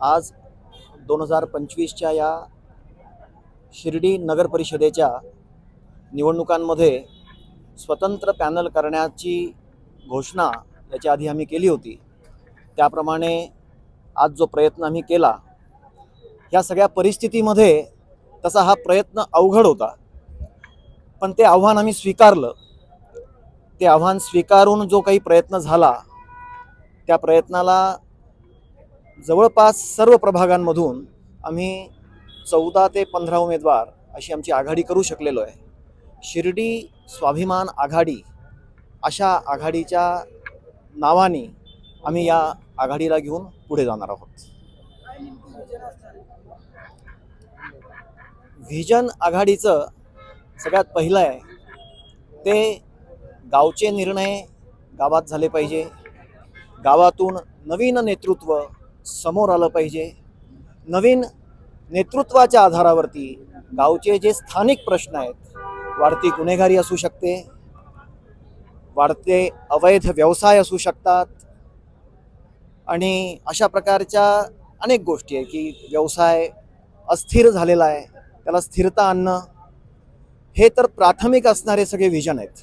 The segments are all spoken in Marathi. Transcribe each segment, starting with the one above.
आज दोन हजार पंचवीसच्या या शिर्डी नगर परिषदेच्या निवडणुकांमध्ये स्वतंत्र पॅनल करण्याची घोषणा याच्या आधी आम्ही केली होती. त्याप्रमाणे आज जो प्रयत्न आम्ही केला ह्या सगळ्या परिस्थितीमध्ये तसा हा प्रयत्न अवघड होता. पण ते आव्हान आम्ही स्वीकारलं. ते आव्हान स्वीकारून जो काही प्रयत्न झाला त्या प्रयत्नाला जवळपास सर्व प्रभागांमधून आम्ही चौदा ते पंधरा उमेदवार अशी आमची आघाडी करू शकलेलो आहे. शिर्डी स्वाभिमान आघाडी अशा आघाडीच्या नावाने आम्ही या आघाडीला घेऊन पुढे जाणार आहोत. व्हिजन आघाडीचं सगळ्यात पहिलं आहे ते गावचे निर्णय गावात झाले पाहिजे. गावातून नवीन नेतृत्व समोर आलं पाहिजे. नवीन नेतृत्वाच्या आधारावरती गावचे जे स्थानिक प्रश्न आहेत वाढती गुन्हेगारी असू शकते वाढते अवैध व्यवसाय असू शकतात आणि अशा प्रकारच्या अनेक गोष्टी आहे की व्यवसाय अस्थिर झालेला आहे त्याला स्थिरता आणणं हे तर प्राथमिक असणारे सगळे व्हिजन आहेत.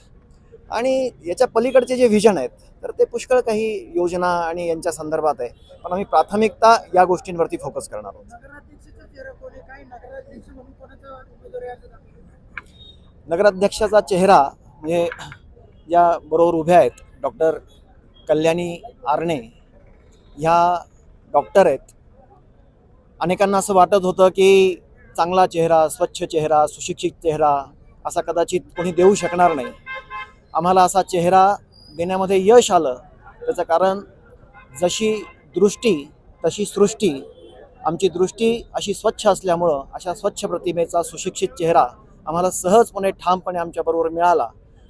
आणि याच्या पलीकडचे जे व्हिजन आहेत तर ते पुष्कळ काही योजना आणि यांच्या संदर्भात आहे. पण आम्ही प्राथमिकता या गोष्टींवरती फोकस करणार आहोत. नगराध्यक्षाचा चेहरा म्हणजे या बरोबर उभ्या आहेत डॉक्टर कल्याणी आरणे. ह्या डॉक्टर आहेत. अनेकांना असं वाटत होतं की चांगला चेहरा स्वच्छ चेहरा सुशिक्षित चेहरा असा कदाचित कोणी देऊ शकणार नाही. आम्हाला असा चेहरा देण्यामध्ये यश आलं. त्याचं कारण जशी दृष्टी तशी सृष्टी आमची दृष्टी अशी स्वच्छ असल्यामुळं अशा स्वच्छ प्रतिमेचा सुशिक्षित चेहरा आम्हाला सहजपणे ठामपणे आमच्याबरोबर मिळाला.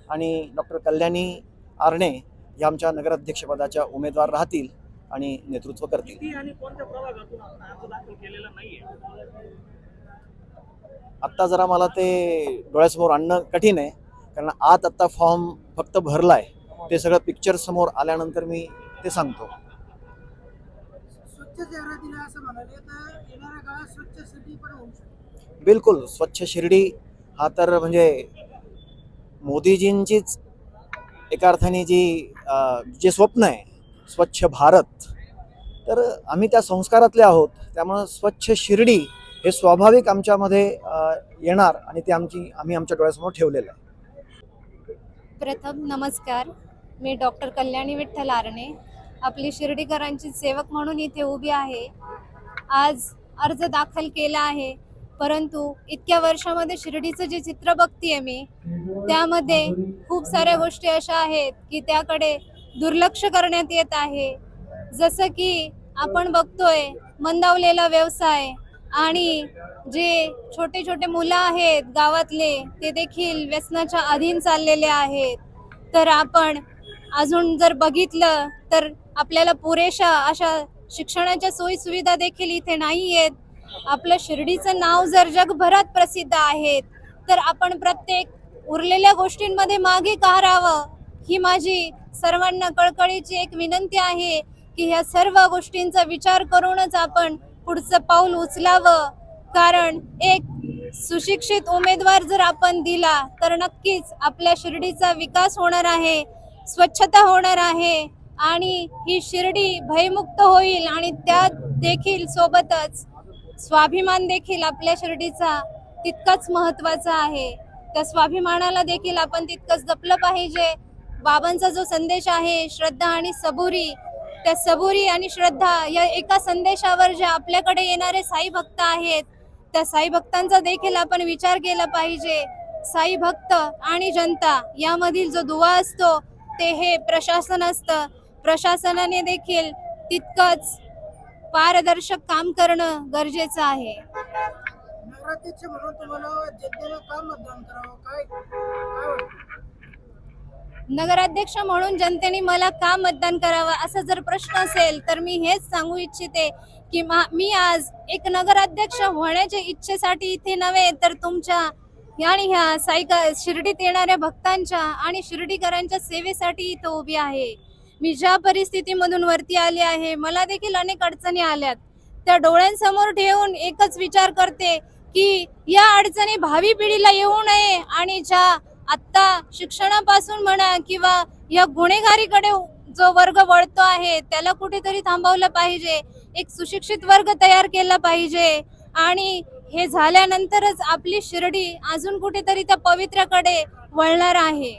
आणि डॉक्टर कल्याणी आरणे या आमच्या नगराध्यक्षपदाच्या उमेदवार राहतील आणि नेतृत्व करतील. आत्ता जरा मला ते डोळ्यासमोर आणणं कठीण आहे. कारण आत आत्ता फॉर्म फक्त भरला आहे ते सगळं पिक्चर समोर आल्यानंतर मी ते सांगतो. बिलकुल स्वच्छ शिर्डी हा तर म्हणजे मोदीजींचीच एका अर्थाने जी जे स्वप्न आहे स्वच्छ भारत तर आम्ही त्या संस्कारातले आहोत. त्यामुळं स्वच्छ शिर्डी हे स्वाभाविक आमच्यामध्ये येणार आणि ते आमची आम्ही आमच्या डोळ्यासमोर ठेवलेलं आहे. प्रथम नमस्कार. मी डॉक्टर कल्याणी विठ्ठल आरणे आपली शिर्डीकरांची सेवक म्हणून इथे उभी आहे. आज अर्ज दाखल केला आहे. परंतु इतक्या वर्षामध्ये शिर्डीचं जे चित्र बघतीये मी त्यामध्ये खूप साऱ्या गोष्टी अशा आहेत की त्याकडे दुर्लक्ष करण्यात येत आहे. जसं की आपण बघतोय मंदावलेला व्यवसाय आणि जे छोटे छोटे मुलं आहेत गावातले ते देखील व्यसनाच्या अधीन चाललेले आहेत. तर आपण अजून जर बघितलं तर आपल्याला पुरेशा अशा शिक्षणाच्या सोयी सुविधा देखील इथे नाही आहेत आपलं शिर्डीचं नाव जर जगभरात प्रसिद्ध आहेत तर आपण प्रत्येक उरलेल्या गोष्टींमध्ये मागे का राहावं? ही माझी सर्वांना कळकळीची एक विनंती आहे की ह्या सर्व गोष्टींचा विचार करूनच आपण पुढचं पाऊल उचलावं. कारण एक सुशिक्षित उमेदवार जर आपण दिला तर नक्कीच आपल्या शिर्डीचा विकास होणार आहे स्वच्छता होणार आहे आणि ही शिर्डी भयमुक्त होईल आणि त्यात देखील सोबतच स्वाभिमान देखील आपल्या शिर्डीचा तितकाच महत्त्वाचा आहे. त्या स्वाभिमानाला देखील आपण तितकंच जपलं पाहिजे. बाबांचा जो संदेश आहे श्रद्धा आणि सबुरी त्या सबुरी आणि श्रद्धा या एका संदेशावर जे आपल्याकडे येणारे साई भक्त आहेत त्या साई भक्तांचा देखील आपण विचार केला पाहिजे. साई भक्त आणि जनता यामधील जो दुवा असतो ते हे प्रशासन असतं. प्रशासनाने देखील तितकंच पारदर्शक काम करणं गरजेचं आहे. म्हणून तुम्हाला जनतेला मतदान करावं? काय काय नगराध्यक्ष म्हणून जनतेने मला का मतदान करावं? असा जर प्रश्न असेल तर मी हेच सांगू इच्छिते की मा- मी आज एक नगराध्यक्ष होण्याच्या इच्छेसाठी इथे नव्हे तर तुमच्या आणि ह्या सायका शिर्डीत येणाऱ्या भक्तांच्या आणि शिर्डीकरांच्या सेवेसाठी इथं उभी आहे. मी ज्या परिस्थितीमधून वरती आले आहे मला देखील अनेक अडचणी आल्यात. त्या डोळ्यांसमोर ठेवून एकच विचार करते की या अडचणी भावी पिढीला येऊ नये आणि ज्या आत्ता शिक्षणापासून म्हणा किंवा या गुन्हेगारीकडे जो वर्ग वळतो आहे त्याला कुठेतरी थांबवलं पाहिजे. एक सुशिक्षित वर्ग तयार केला पाहिजे. आणि हे झाल्यानंतरच आपली शिर्डी अजून कुठेतरी त्या पवित्र्याकडे वळणार आहे.